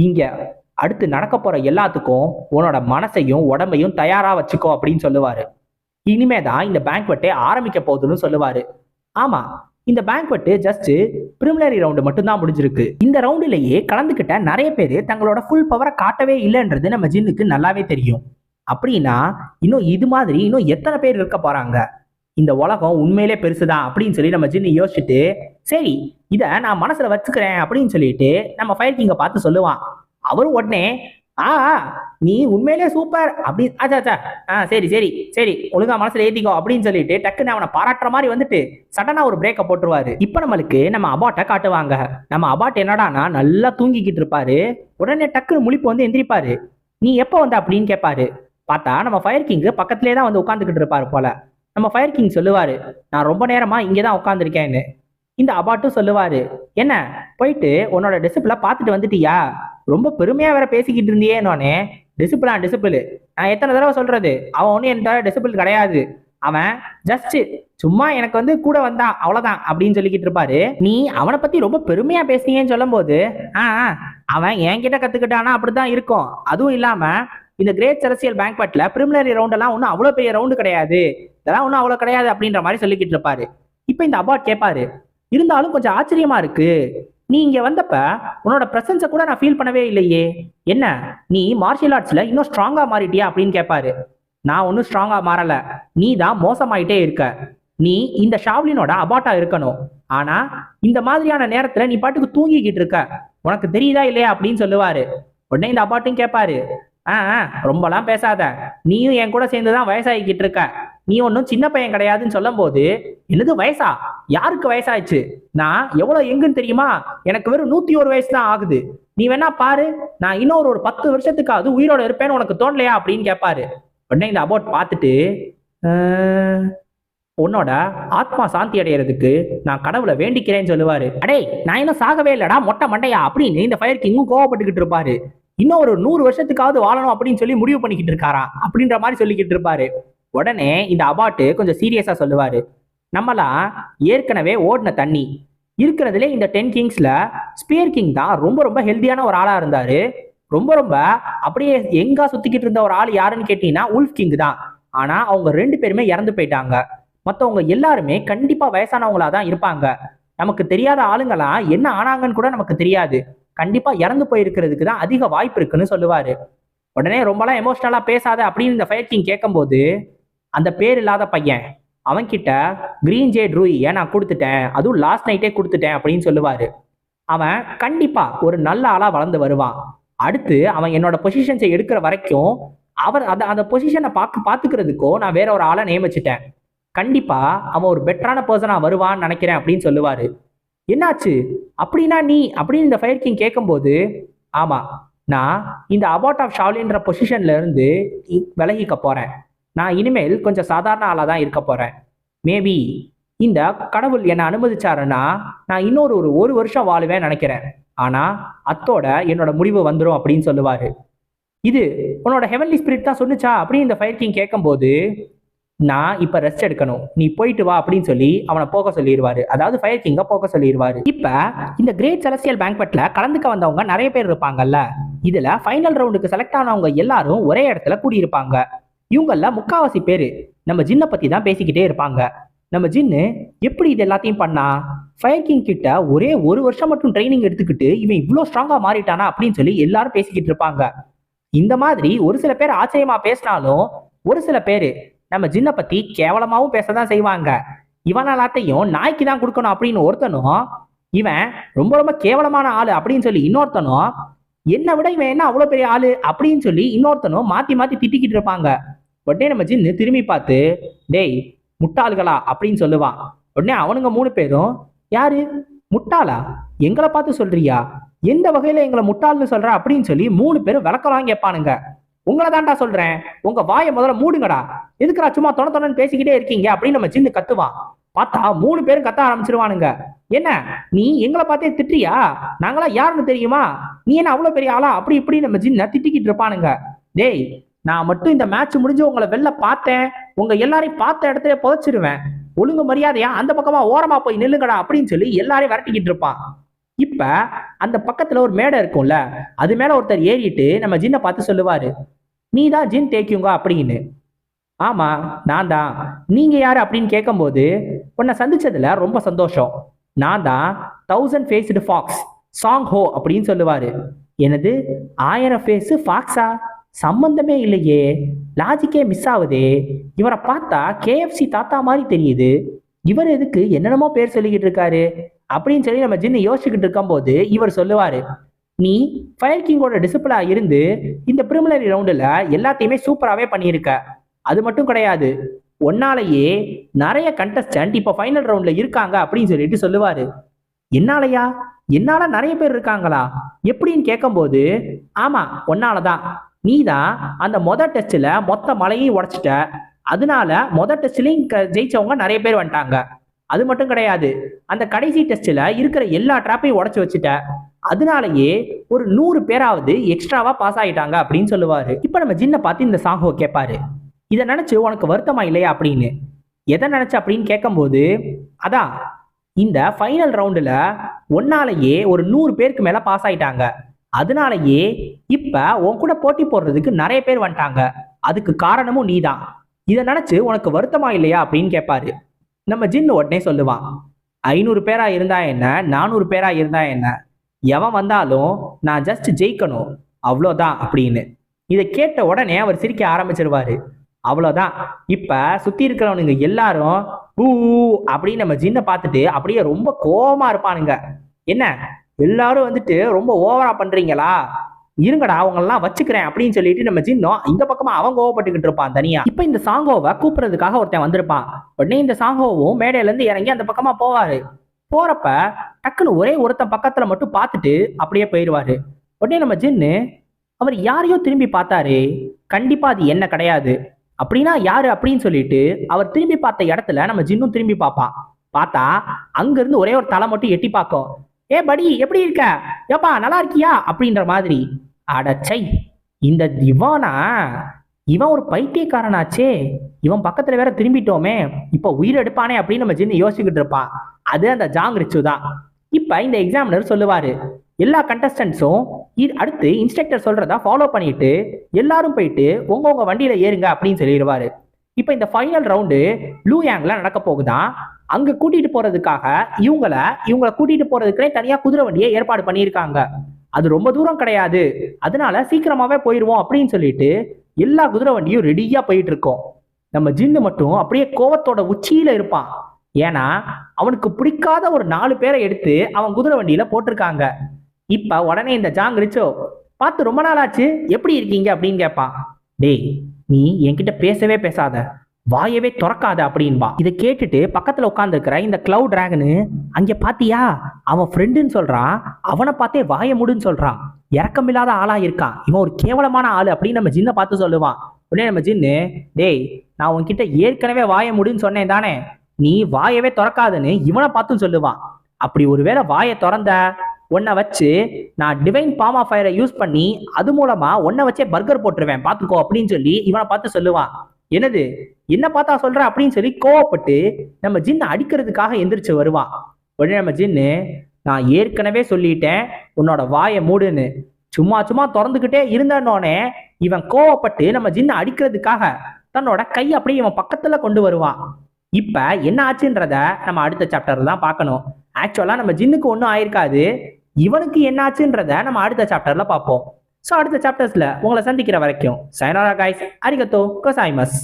இங்க அடுத்து நடக்க போற எல்லாத்துக்கும் உன்னோட மனசையும் உடம்பையும் தயாரா வச்சுக்கோ அப்படின்னு சொல்லுவாரு. இனிமேதான் இந்த பேங்க்வெட்டே ஆரம்பிக்க போகுதுன்னு சொல்லுவாரு. ஆமா இந்த பேங்க்வெட்டு ஜஸ்ட் பிரிமினரி ரவுண்டு மட்டும்தான் முடிஞ்சிருக்கு. இந்த ரவுண்டிலேயே கலந்துக்கிட்ட நிறைய பேர் தங்களோட ஃபுல் பவரை காட்டவே இல்லைன்றது நம்ம ஜின்னுக்கு நல்லாவே தெரியும். அப்படின்னா இன்னும் இது மாதிரி இன்னும் எத்தனை பேர் இருக்க போறாங்க? இந்த உலகம் உண்மையிலே பெருசுதான் அப்படின்னு சொல்லி நம்ம ஜின்னு யோசிச்சுட்டு சரி இதை நான் மனசுல வச்சுக்கிறேன் அப்படின்னு சொல்லிட்டு நம்ம ஃபயர் கிங்கை பார்த்து சொல்லுவான். அவரும் உடனே ஆ நீ உண்மையிலே சூப்பர் அப்படி ஆச்சா ஆச்சா ஆ சரி சரி சரி. ஒழுங்கா மனசுல ஏத்திக்கோ அப்படின்னு சொல்லிட்டு டக்குன்னு அவனை பாராட்டுற மாதிரி வந்துட்டு சடனா ஒரு பிரேக்கை போட்டுருவாரு. இப்போ நம்மளுக்கு நம்ம அபாட்டை காட்டுவாங்க. நம்ம அபாட் என்னடானா நல்லா தூங்கிக்கிட்டு இருப்பாரு. உடனே டக்குன்னு முழிப்பு வந்து எந்திரிப்பாரு. நீ எப்போ வந்த அப்படின்னு கேட்பாரு பார்த்தா நம்ம ஃபயர் கிங்கு பக்கத்துலேயே தான் வந்து உட்காந்துக்கிட்டு இருப்பாரு போல. நம்ம ஃபயர் கிங் சொல்லுவாரு நான் ரொம்ப நேரமா இங்கே தான் உட்காந்துருக்கேன்னு இந்த அபாட்டும் சொல்லுவாரு. என்ன? போயிட்டு உன்னோட டிசிப்ள பார்த்துட்டு வந்துட்டியா? ரொம்ப பெருமையா வேற பேசிக்கிட்டு இருந்தியே நானே டிசிப்ளா டிசிப்பிள் நான் எத்தனை தடவை சொல்றது? அவன் ஒன்றும் என்கிட்ட டிசிப்பிள் கிடையாது. அவன் ஜஸ்ட் சும்மா எனக்கு வந்து கூட வந்தான் அவ்வளவுதான் அப்படின்னு சொல்லிக்கிட்டு இருப்பாரு. நீ அவனை பத்தி ரொம்ப பெருமையா பேசுனீங்கன்னு சொல்லும்போது ஆ ஆஹ் அவன் என்கிட்ட கத்துக்கிட்டானா? அப்படிதான் இருக்கும். அதுவும் இல்லாம இந்த கிரேட் அரசியல் பேங்க்வெட்ல பிரிமினரி ரவுண்ட் எல்லாம் ஒன்றும் அவ்வளோ பெரிய ரவுண்டு கிடையாது. இதெல்லாம் ஒன்றும் அவ்வளோ கிடையாது அப்படின்ற மாதிரி சொல்லிக்கிட்டு இருப்பாரு. இப்போ இந்த அபார்ட் கேட்பாரு இருந்தாலும் கொஞ்சம் ஆச்சரியமா இருக்கு. நீ இங்க வந்தப்ப உன்னோட பிரசன்ஸை கூட நான் ஃபீல் பண்ணவே இல்லையே. என்ன? நீ மார்ஷியல் ஆர்ட்ஸ்ல இன்னும் ஸ்ட்ராங்கா மாறிட்டியா அப்படின்னு கேட்பாரு நான் ஒன்றும் ஸ்ட்ராங்கா மாறல. நீ தான் மோசமாயிட்டே இருக்க. நீ இந்த ஷாவ்லினோட அபாட்டா இருக்கணும். ஆனா இந்த மாதிரியான நேரத்துல நீ பாட்டுக்கு தூங்கிக்கிட்டு இருக்க. உனக்கு தெரியுதா இல்லையா அப்படின்னு சொல்லுவாரு. உடனே இந்த அபாட்டும் கேட்பாரு ஆ ஆ, ரொம்பலாம் பேசாத. நீயும் என் கூட சேர்ந்து தான் வயசாகிக்கிட்டு இருக்க. நீ ஒன்றும் சின்ன பையன் கிடையாதுன்னு சொல்லும்போது என்னது வயசா? யாருக்கு வயசாயிடுச்சு? நான் எவ்வளவு எங்குன்னு தெரியுமா? எனக்கு வெறும் நூத்தி ஒரு வயசு தான் ஆகுது. நீ வேணா பாரு நான் இன்னொரு ஒரு பத்து வருஷத்துக்காவது உயிரோட இருப்பேன்னு உனக்கு தோணலையா அப்படின்னு கேட்பாரு உடனே இந்த அபோட் பார்த்துட்டு உன்னோட ஆத்மா சாந்தி அடையிறதுக்கு நான் கடவுளை வேண்டிக்கிறேன்னு சொல்லுவாரு. அடே நான் இன்னும் சாகவே இல்லடா மொட்டை மண்டையா? அப்படின்னு இந்த ஃபயர் கிங்கும் கோவப்பட்டுக்கிட்டு இருப்பாரு. இன்னும் ஒரு நூறு வருஷத்துக்காவது வாழணும் அப்படின்னு சொல்லி முடிவு பண்ணிக்கிட்டு இருக்காரா? அப்படின்ற மாதிரி சொல்லிக்கிட்டு இருப்பாரு. உடனே இந்த அபாட்டு கொஞ்சம் சீரியஸா சொல்லுவாரு. நம்மளா ஏற்கனவே ஓடின தண்ணி. இருக்கிறதுலே இந்த டென் கிங்ஸ்ல ஸ்பியர் கிங் தான் ரொம்ப ரொம்ப ஹெல்தியான ஒரு ஆளா இருந்தாரு. ரொம்ப ரொம்ப அப்படியே எங்கா சுத்திக்கிட்டு இருந்த ஒரு ஆள் யாருன்னு கேட்டீங்கன்னா உல்ஃப் கிங் தான். ஆனா அவங்க ரெண்டு பேருமே இறந்து போயிட்டாங்க. மற்றவங்க எல்லாருமே கண்டிப்பா வயசானவங்களா தான் இருப்பாங்க. நமக்கு தெரியாத ஆளுங்களாம் என்ன ஆனாங்கன்னு கூட நமக்கு தெரியாது. கண்டிப்பா இறந்து போயிருக்கிறதுக்கு தான் அதிக வாய்ப்பு இருக்குன்னு சொல்லுவாரு. உடனே ரொம்பலாம் எமோஷனலா பேசாத அப்படின்னு இந்த ஃபயர் கிங் கேட்கும்போது அந்த பேர் இல்லாத பையன். அவன்கிட்ட கிரீன் ஜே ட்ரூயை நான் கொடுத்துட்டேன்? அதுவும் லாஸ்ட் நைட்டே கொடுத்துட்டேன் அப்படின்னு சொல்லுவாரு. அவன் கண்டிப்பா ஒரு நல்ல ஆளா வளர்ந்து வருவான். அடுத்து அவன் என்னோட பொசிஷன்ஸை எடுக்கிற வரைக்கும் அவர் அந்த அந்த பொசிஷனை பார்க்க பார்த்துக்கிறதுக்கோ நான் வேற ஒரு ஆளை நியமிச்சிட்டேன். கண்டிப்பா அவன் ஒரு பெட்டரான பர்சனா வருவான்னு நினைக்கிறேன் அப்படின்னு சொல்லுவாரு. என்னாச்சு? அப்படின்னா நீ அப்படின்னு இந்த ஃபயர் கிங் கேட்கும்போது ஆமா நான் இந்த அபார்ட் ஆஃப் ஷாவ்லின்ற பொசிஷன்ல இருந்து விலகிக்க போறேன். நான் இனிமேல் கொஞ்சம் சாதாரண ஆளாக தான் இருக்க போறேன். மேபி இந்த கடவுள் என்னை அனுமதிச்சாருன்னா நான் இன்னொரு ஒரு ஒரு வருஷம் வாழுவேன் நினைக்கிறேன். ஆனா அத்தோட என்னோட முடிவு வந்துடும் அப்படின்னு சொல்லுவாரு. இது உன்னோட ஹெவன்லி ஸ்பிரிட் தான் சொன்னிச்சா? அப்படின்னு இந்த ஃபயர் கிங் கேட்கும்போது நான் இப்ப ரெஸ்ட் எடுக்கணும். நீ போயிட்டு வா அப்படின்னு சொல்லி அவனை போக சொல்லிடுவாரு அதாவது ஃபயர் கிங்க போக சொல்லிடுவாரு இப்ப இந்த கிரேட் செலஸ்டியல் பேங்க்வெட்ல கலந்துக்க வந்தவங்க நிறைய பேர் இருப்பாங்கல்ல. இதுல ஃபைனல் ரவுண்டுக்கு செலக்ட் ஆனவங்க எல்லாரும் ஒரே இடத்துல கூடியிருப்பாங்க. இவங்கள முக்காவாசி பேரு நம்ம ஜின்னை பத்தி தான் பேசிக்கிட்டே இருப்பாங்க. நம்ம ஜின்னு எப்படி இது எல்லாத்தையும் பண்ணா? ஃபயர் கிங் கிட்ட ஒரே ஒரு வருஷம் மட்டும் ட்ரைனிங் எடுத்துக்கிட்டு இவன் இவ்வளோ ஸ்ட்ராங்கா மாறிட்டானா அப்படின்னு சொல்லி எல்லாரும் பேசிக்கிட்டு இருப்பாங்க. இந்த மாதிரி ஒரு சில பேர் ஆச்சரியமா பேசினாலும் ஒரு சில பேர் நம்ம ஜின்னை பத்தி பேச பேசதான் செய்வாங்க. இவன் எல்லாத்தையும் நாய்க்கு தான் கொடுக்கணும் அப்படின்னு ஒருத்தனும் இவன் ரொம்ப ரொம்ப கேவலமான ஆளு அப்படின்னு சொல்லி இன்னொருத்தனும் என்னை விட இவன் என்ன அவ்வளோ பெரிய ஆளு அப்படின்னு சொல்லி இன்னொருத்தனும் மாத்தி மாத்தி திட்டிக்கிட்டு இருப்பாங்க. உடனே நம்ம ஜின்னு திரும்பி பார்த்து டேய் முட்டாள்களா? அப்படின்னு சொல்லுவான் உடனே அவனுங்க மூணு பேரும் யாரு? முட்டாளா? எங்களை பார்த்து சொல்றியா? எந்த வகையில எங்களை முட்டாள்னு சொல்ற? அப்படின்னு சொல்லி மூணு பேரும் விளக்கலாம் கேட்பானுங்க. உங்களை தாண்டா சொல்றேன். உங்க வாயை முதல்ல மூடுங்கடா. எதுக்குடா சும்மா தொண தொணன்னு பேசிக்கிட்டே இருக்கீங்க? அப்படின்னு நம்ம சின்ன கத்துவான் பார்த்தா மூணு பேரும் கத்த ஆரம்பிச்சிருவானுங்க. என்ன? நீ எங்களை பார்த்தே திட்டுறியா? நாங்களா யாருன்னு தெரியுமா? நீ என்ன அவ்வளவு பெரிய ஆளா? அப்படி இப்படி நம்ம ஜின்ன திட்டிக்கிட்டு இருப்பானுங்க. டேய் நான் மட்டும் இந்த மேட்ச் முடிஞ்சு உங்களை வெளில பார்த்தேன். உங்க எல்லாரையும் பார்த்த இடத்துல புதைச்சிருவேன். ஒழுங்கு மரியாதையா அந்த பக்கமா ஓரமா போய் நில்லுங்கடா அப்படின்னு சொல்லி எல்லாரையும் விரட்டிக்கிட்டு இருப்பான். இப்ப அந்த பக்கத்துல ஒரு மேடை இருக்கும்ல அது மேல ஒருத்தர் ஏறிட்டு நம்ம ஜின்னை பார்த்து சொல்லுவாரு நீ தான் ஜின் டேக்கியுங்க அப்படின்னு. ஆமா நான் தான் நீங்க யாரு அப்படின்னு கேட்கும்போது உன்னை சந்திச்சதுல ரொம்ப சந்தோஷம். நான் தான் தௌசண்ட் ஃபேஸ்டு ஃபாக்ஸ் சாங் ஹோ அப்படின்னு சொல்லுவாரு. எனது ஆயிரம் ஃபேஸு ஃபாக்ஸா சம்பந்தமே இல்லையே. லாஜிக்கே மிஸ் ஆகுதே. இவரை பார்த்தா கேஎஃப்சி தாத்தா மாதிரி தெரியுது. இவர் எதுக்கு என்னென்னமோ பேர் சொல்லிக்கிட்டு இருக்காரு. அப்படின்னு சொல்லி நம்ம ஜின்னு யோசிச்சுக்கிட்டு இருக்கும்போது இவர் சொல்லுவார் நீ ஃபயர் கிங்கோட டிசிப்ளா இருந்து இந்த பிரிமினரி ரவுண்டில் எல்லாத்தையுமே சூப்பராகவே பண்ணியிருக்க. அது மட்டும் கிடையாது. ஒன்னாலேயே நிறைய கண்டஸ்டன்ட் இப்போ ஃபைனல் ரவுண்டில் இருக்காங்க. அப்படின்னு சொல்லிட்டு சொல்லுவார். என்னாலயா? என்னால நிறைய பேர் இருக்காங்களா? எப்படின்னு கேட்கும்போது ஆமா ஒன்னால தான் நீ தான் அந்த மொத டெஸ்ட்ல மொத்த மலையையும் உடைச்சிட்ட. அதனால மொத டெஸ்ட்லயும் ஜெயிச்சவங்க நிறைய பேர் வந்துட்டாங்க. அது மட்டும் கிடையாது. அந்த கடைசி டெஸ்ட்ல இருக்கிற எல்லா ட்ராப்பையும் உடச்சி வச்சுட்ட. அதனாலயே ஒரு நூறு பேராவது எக்ஸ்ட்ராவா பாஸ் ஆயிட்டாங்க அப்படின்னு சொல்லுவாரு. இப்ப நம்ம ஜின்ன பார்த்து இந்த சாங்கோ கேட்பாரு இதை நினைச்சு உனக்கு வருத்தமா இல்லையா அப்படின்னு. எதை நினைச்ச அப்படின்னு கேட்கும்போது அதான் இந்த ஃபைனல் ரவுண்டில் ஒன்னாலேயே ஒரு நூறு பேருக்கு மேலே பாஸ் ஆயிட்டாங்க. அதனாலயே இப்ப உன் கூட போட்டி போடுறதுக்கு நிறைய பேர் வந்துட்டாங்க. அதுக்கு காரணமும் நீதான். இதை நினைச்சு உனக்கு வருத்தமா இல்லையா அப்படின்னு கேட்பாரு நம்ம ஜின்னு உடனே சொல்லுவான் ஐநூறு பேரா இருந்தா என்ன? நானூறு பேரா இருந்தா என்ன? எவன் வந்தாலும் நான் ஜஸ்ட் ஜெயிக்கணும். அவ்வளோதான் அப்படின்னு. இதை கேட்ட உடனே அவர் சிரிக்க ஆரம்பிச்சிருவாரு. அவ்வளோதான். இப்ப சுத்தி இருக்கிறவனுங்க எல்லாரும் ஊ அப்படின்னு நம்ம ஜின்னை பார்த்துட்டு அப்படியே ரொம்ப கோபமா இருப்பானுங்க. என்ன? எல்லாரும் வந்துட்டு ரொம்ப ஓவரா பண்றீங்களா? இருங்கடா அவங்கெல்லாம் வச்சுக்கிறேன் அப்படின்னு சொல்லிட்டு நம்ம ஜின்னும் இந்த பக்கமா அவன் கோவப்பட்டுக்கிட்டு இருப்பான் தனியா. இப்ப இந்த சாங்கோவை கூப்பிடுறதுக்காக ஒருத்தன் வந்திருப்பான். உடனே இந்த சாங்கோவும் மேடையில இருந்து இறங்கி அந்த பக்கமா போவாரு. போறப்ப டக்குன்னு ஒரே ஒருத்தன் பக்கத்துல மட்டும் பார்த்துட்டு அப்படியே போயிடுவாரு. உடனே நம்ம ஜின்னு அவர் யாரையோ திரும்பி பார்த்தாரு. கண்டிப்பா அது என்ன கிடையாது. அப்படின்னா யாரு அப்படின்னு சொல்லிட்டு அவர் திரும்பி பார்த்த இடத்துல நம்ம ஜின்னும் திரும்பி பார்ப்பான். பார்த்தா அங்க இருந்து ஒரே ஒரு தலை மட்டும் எட்டி பார்க்கும். ஏ படி எப்படி இருக்க? ஏப்பா நல்லா இருக்கியா? அப்படின்ற மாதிரி. அடச்சை இந்த இவனா இவன் ஒரு பைத்தியக்காரனாச்சே. இவன் பக்கத்துல வேற திரும்பிட்டோமே. இப்ப உயிர் எடுப்பானே அப்படின்னு நம்ம ஜின்னு யோசிக்கிட்டு இருப்பான். அது அந்த ஜாங் ரிச்சு தான். இப்ப இந்த எக்ஸாமினர் சொல்லுவாரு எல்லா கண்டஸ்டன்ஸும் அடுத்து இன்ஸ்ட்ரக்டர் சொல்றதா ஃபாலோ பண்ணிட்டு எல்லாரும் போயிட்டு உங்க உங்க வண்டியில ஏறுங்க அப்படின்னு சொல்லிடுவாரு. இப்ப இந்த ஃபைனல் ரவுண்டு லூ நடக்க போகுதான். அங்க கூட்டிட்டு போறதுக்காக இவங்கள இவங்களை கூட்டிட்டு போறதுக்குனே தனியா குதிரை வண்டியை ஏற்பாடு பண்ணியிருக்காங்க. அது ரொம்ப தூரம் கிடையாது. அதனால சீக்கிரமாவே போயிடுவோம் அப்படின்னு சொல்லிட்டு எல்லா குதிரை வண்டியும் ரெடியா போயிட்டு இருக்கோம் நம்ம ஜின்னு மட்டும் அப்படியே கோவத்தோட உச்சியில இருப்பான். ஏன்னா அவனுக்கு பிடிக்காத ஒரு நாலு பேரை எடுத்து அவன் குதிரை வண்டியில போட்டிருக்காங்க. இப்ப உடனே இந்த ஜாங் ரிச்சோ பார்த்து ரொம்ப நாள் ஆச்சு எப்படி இருக்கீங்க? அப்படின்னு கேட்பான் டேய் நீ என்கிட்ட பேசவே பேசாத. வாயவே திறக்காத அப்படின்பா. இதை கேட்டுட்டு பக்கத்துல உட்காந்துருக்கிற இந்த கிளவு டிராகனு அங்க பாத்தியா? அவன் ஃப்ரெண்டுன்னு சொல்றான் அவனை பார்த்தே வாய முடுன்னு சொல்றான் இறக்கமில்லாத ஆளா இருக்கான் இவன் ஒரு கேவலமான ஆளு அப்படின்னு நம்ம ஜின்னை பார்த்து சொல்லுவான். உடனே நம்ம ஜின்னு டேய் நான் உன்கிட்ட ஏற்கனவே வாய முடுன்னு சொன்னேன் தானே. நீ வாயவே திறக்காதுன்னு இவனை பார்த்தும் சொல்லுவான். அப்படி ஒருவேளை வாயை திறந்த உன்னை வச்சு நான் டிவைன் பாமா ஃபயரை யூஸ் பண்ணி அது மூலமா உன்னை வச்சே பர்கர் போட்டுருவேன். பார்த்துக்கோ அப்படின்னு சொல்லி இவனை பார்த்து சொல்லுவான். என்னது? என்ன பார்த்தா சொல்ற அப்படின்னு சொல்லி கோவப்பட்டு நம்ம ஜின் அடிக்கிறதுக்காக எந்திரிச்சு வருவான் உடனே நம்ம ஜின்னு நான் ஏற்கனவே சொல்லிட்டேன் உன்னோட வாயை மூடுன்னு. சும்மா சும்மா திறந்துக்கிட்டே இருந்தோடனே இவன் கோவப்பட்டு நம்ம ஜின்னை அடிக்கிறதுக்காக தன்னோட கை அப்படியே இவன் பக்கத்துல கொண்டு வருவான் இப்ப என்ன ஆச்சுன்றத நம்ம அடுத்த சாப்டர்ல தான் பார்க்கணும். ஆக்சுவலா நம்ம ஜின்னுக்கு ஒன்றும் ஆயிருக்காது. இவனுக்கு என்ன ஆச்சுன்றத நம்ம அடுத்த சாப்டர்ல பார்ப்போம். ஸோ அடுத்த சாப்டர்ஸ்ல உங்களை சந்திக்கிற வரைக்கும் சைனாரா காய்ஸ் அரிகத்தோ கோசாய்மஸ்